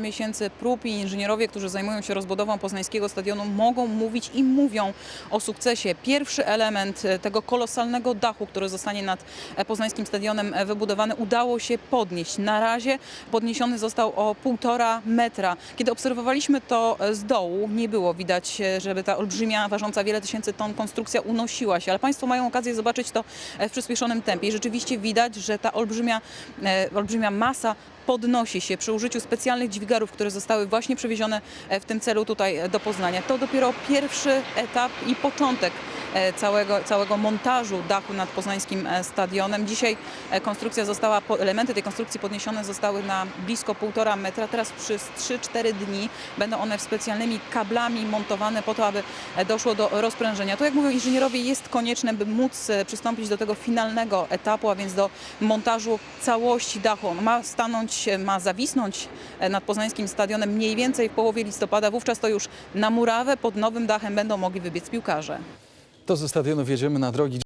miesięcy prób i inżynierowie, którzy zajmują się rozbudową poznańskiego stadionu mogą mówić i mówią o sukcesie. Pierwszy element e, tego kolosalnego dachu, który zostanie nad e, poznańskim stadionem e, wybudowany, udało się podnieść. Na razie podniesiony został o półtora metra. Kiedy obserwowaliśmy to z dołu, nie było widać, żeby ta olbrzymia, ważąca wiele tysięcy ton konstrukcja unosiła się, ale Państwo mają okazję zobaczyć to w przyspieszonym tempie i rzeczywiście widać, że ta olbrzymia, olbrzymia masa podnosi się przy użyciu specjalnych dźwigarów, które zostały właśnie przywiezione e, w tym celu tutaj e, do Poznania. To dopiero pierwszy etap i początek e, całego, całego montażu dachu nad poznańskim stadionem. Dzisiaj konstrukcja została, elementy tej konstrukcji podniesione zostały na blisko półtora metra. Teraz przez 3-4 dni będą one specjalnymi kablami montowane po to, aby doszło do rozprężenia. To jak mówią inżynierowie jest konieczne, by móc przystąpić do tego finalnego etapu, a więc do montażu całości dachu. Ma stanąć, ma zawisnąć nad poznańskim stadionem mniej więcej w połowie listopada. Wówczas to już na murawę pod nowym dachem będą mogli wybiec piłkarze. To ze stadionów jedziemy na drogi.